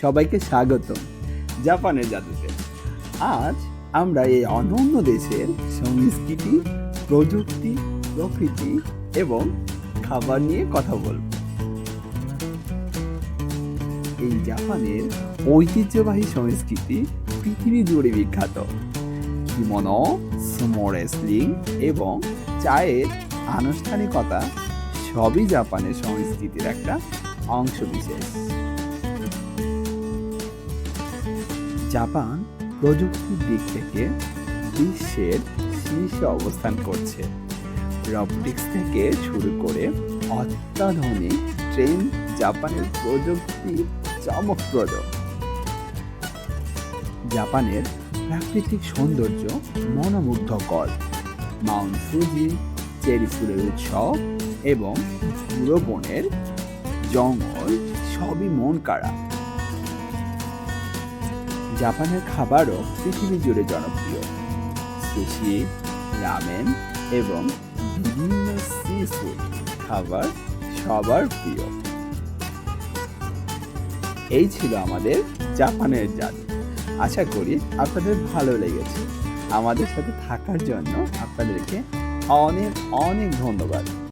সবাইকে স্বাগত, জাপানের জাদুতে। আজ আমরা এই অনন্য দেশের সংস্কৃতি, প্রযুক্তি, প্রকৃতি এবং খাবার নিয়ে কথা বলব। এই জাপানের ঐতিহ্যবাহী সংস্কৃতি পৃথিবী জুড়ে বিখ্যাত। কিমনো, সুমো রেসলিং এবং চায়ের আনুষ্ঠানিকতা সবই জাপানের সংস্কৃতির একটা অংশ জাপান প্রযুক্তির দিক থেকে বিশ্বের শীর্ষে অবস্থান করছে। রবটিক্স থেকে শুরু করে অত্যাধুনিক ট্রেন জাপানের প্রযুক্তি চমকপ্রদ। জাপানের প্রাকৃতিক সৌন্দর্য মনোমুগ্ধকর। মাউন্ট ফুজি, চেরি ফুলের উৎসব এবং পুরো বনের জঙ্গল সবই মন কাড়া। জাপানের খাবারও পৃথিবী জুড়ে জনপ্রিয়। সুশি, রামেন এবং বিভিন্ন সি ফুড খাবার সবার প্রিয়। এই ছিল আমাদের জাপানের জাদু আশা করি আপনাদের ভালো লেগেছে। আমাদের সাথে থাকার জন্য আপনাদেরকে অনেক অনেক ধন্যবাদ।